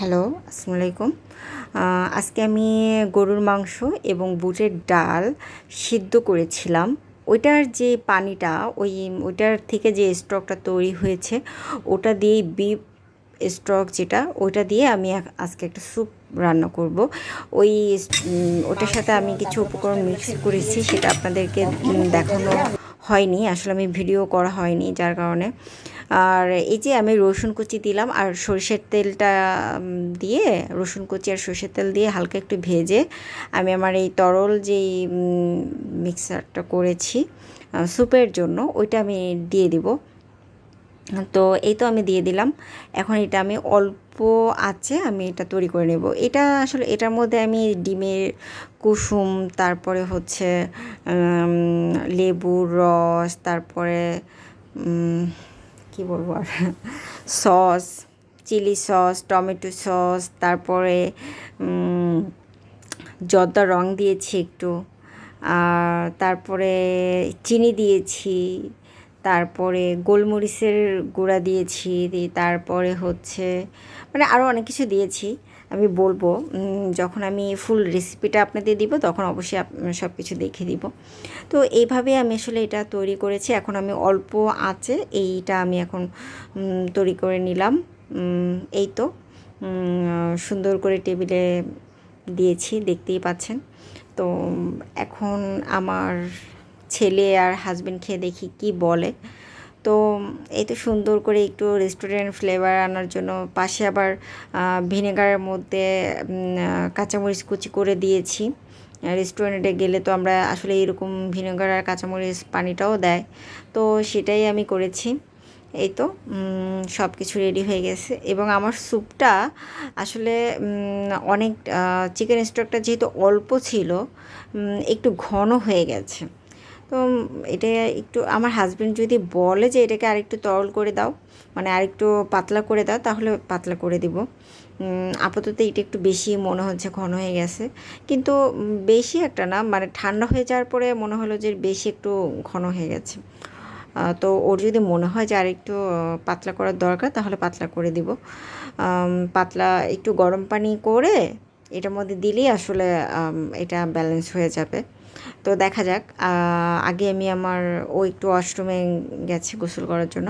Hello আসসালামু আলাইকুম আজকে আমি গরুর মাংস এবং বুটের ডাল সিদ্ধ করেছিলাম। ওইটার যে পানিটা, ওই ওইটার থেকে যে স্টকটা তৈরি হয়েছে, ওটা দিয়েই বিফ স্টক যেটা, ওইটা দিয়ে আমি আজকে একটা স্যুপ রান্না করব। ওই ওটার সাথে আমি কিছু উপকরণ মিক্স করেছি, সেটা আপনাদেরকে দেখানো হয়নি। আসলে আমি ভিডিও করা হয়নি, যার কারণে। আর এই যে আমি রসুন কুচি দিলাম আর সরষের তেলটা দিয়ে রসুন কুচি আর সরিষার তেল দিয়ে হালকা একটু ভেজে আমি আমার এই তরল যেই মিক্সারটা করেছি স্যুপের জন্য ওইটা আমি দিয়ে দিব। তো এই তো আমি দিয়ে দিলাম। এখন এটা আমি অল্প আছে আমি এটা তৈরি করে নেব। এটা আসলে এটার মধ্যে আমি ডিমের কুসুম, তারপরে হচ্ছে লেবুর রস, তারপরে কি বলব আর? Sauce, chilli sauce, tomato sauce, তারপরে জর্দা রং দিয়েছি একটু, আর তারপরে চিনি দিয়েছি, তারপরে গোলমরিচের গুঁড়া দিয়েছি, দিয়ে তারপরে হচ্ছে মানে আরও অনেক কিছু দিয়েছি। আমি বলব যখন আমি ফুল রেসিপিটা আপনাদের দিব, তখন অবশ্যই সব কিছু দেখে দিব। তো এইভাবে আমি আসলে এটা তৈরি করেছি। এখন আমি অল্প আছে, এইটা আমি এখন তৈরি করে নিলাম। এই তো সুন্দর করে টেবিলে দিয়েছি, দেখতেই পাচ্ছেন। তো এখন আমার ছেলে আর হাজব্যান্ড খেয়ে দেখি কি বলে। তো এই তো সুন্দর করে একটু রেস্টুরেন্ট ফ্লেভার আনার জন্য পাশে আবার ভিনেগারের মধ্যে কাঁচামরিচ কুচি করে দিয়েছি। রেস্টুরেন্টে গেলে তো আমরা আসলে এরকম ভিনেগার আর কাঁচামরিচ পানিটাও দেয়। তো সেটাই আমি করেছি। এই তো সব কিছু রেডি হয়ে গেছে। এবং আমার স্যুপটা আসলে অনেক চিকেন স্টকটা যেহেতু অল্প ছিল একটু ঘন হয়ে গেছে। তো এটা একটু আমার হাজব্যান্ড যদি বলে যে এটাকে আরেকটু তরল করে দাও মানে আরেকটু পাতলা করে দাও তাহলে পাতলা করে দিব। আপাতত এটা একটু বেশি মনে হচ্ছে ঘন হয়ে গেছে। কিন্তু বেশি একটা না মানে ঠান্ডা হয়ে যাওয়ার পরে মনে হলো যে বেশি একটু ঘন হয়ে গেছে। তো ওর যদি মনে হয় যে আরেকটু আহ, পাতলা করার দরকার তাহলে পাতলা করে দিব। পাতলা একটু গরম পানি করে এটার মধ্যে দিলেই আসলে এটা ব্যালেন্স হয়ে যাবে। তো দেখা যাক আগে আমি আমার ও একটু ওয়াশরুমে গেছে গোসল করার জন্য।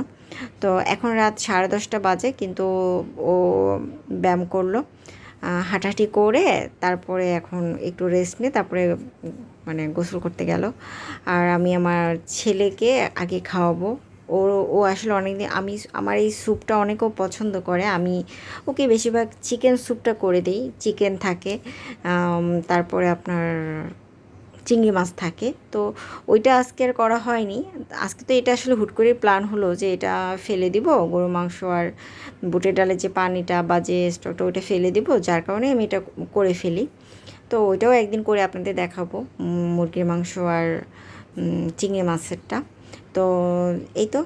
তো এখন রাত সাড়ে দশটা বাজে, কিন্তু ও ব্যায়াম করল। হাঁটাহাঁটি করে তারপরে এখন একটু রেস্ট নিয়ে তারপরে মানে গোসল করতে গেল। আর আমি আমার ছেলেকে আগে খাওয়াবো। ও ও আসলে অনেকদিন, আমি আমার এই স্যুপটা অনেকেও পছন্দ করে। আমি ওকে বেশিরভাগ চিকেন স্যুপটা করে দিই চিকেন থাকে। তারপরে আপনার চিংড়ি মাছ থাকে। তো ওইটা আজকে আর করা হয়নি। আজকে তো এটা আসলে হুট করে প্ল্যান হলো যে এটা ফেলে দিব। গরু, মাংস আর বুটের ডালের যে পানিটা বা যে স্টকটা ওইটা ফেলে দিব। যার কারণে আমি এটা করে ফেলি। তো ওইটাও একদিন করে আপনাদের দেখাবো। মুরগির মাংস আর চিংড়ি মাছেরটা। তো এই তো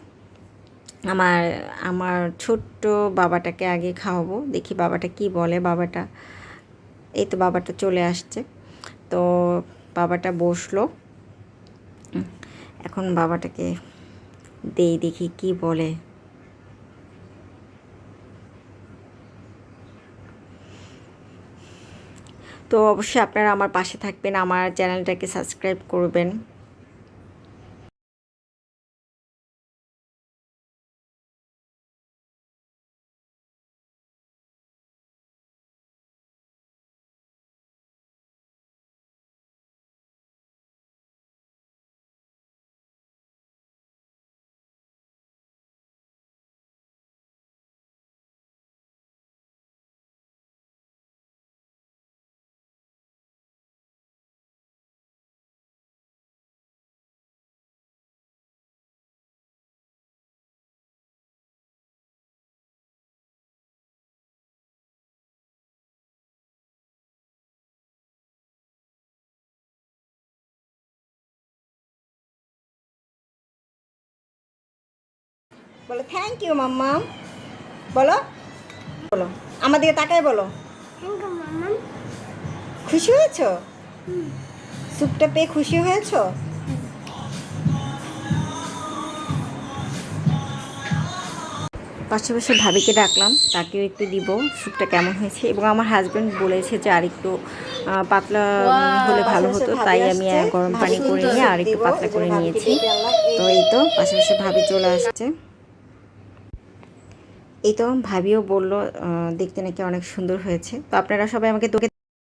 আমার আমার ছোট্ট বাবাটাকে আগে খাওয়াবো। দেখি বাবাটা কি বলে বাবাটা। এই তো বাবাটা চলে আসছে। তো বাবাটা বসল। এখন বাবাটাকে দেই দেখি কি বলে। তো অবশ্যই আপনারা আমার পাশে থাকবেন, আমার চ্যানেলটাকে সাবস্ক্রাইব করবেন। বলো থ্যাংক ইউ মাম্মা বলো। বলো। আমার দিকে তাকায় বলো। খুশি হয়েছো? স্যুপটা পেয়ে খুশি হয়েছো? পাশে পাশে ভাবিকে ডাকলাম তাকেও একটু দিব স্যুপটা কেমন হয়েছে? এবং আমার হাজব্যান্ড বলেছে যে আর একটু পাতলা হলে ভালো হতো তাই আমি গরম পানি করে নিয়ে আর একটু পাতলা করে নিয়েছি। তো এই তো পাশে পাশে ভাবি চলে আসছে। এই তো ভাবিও বলল দেখতে নাকি অনেক সুন্দর হয়েছে। তো আপনারা সবাই আমাকে তোকে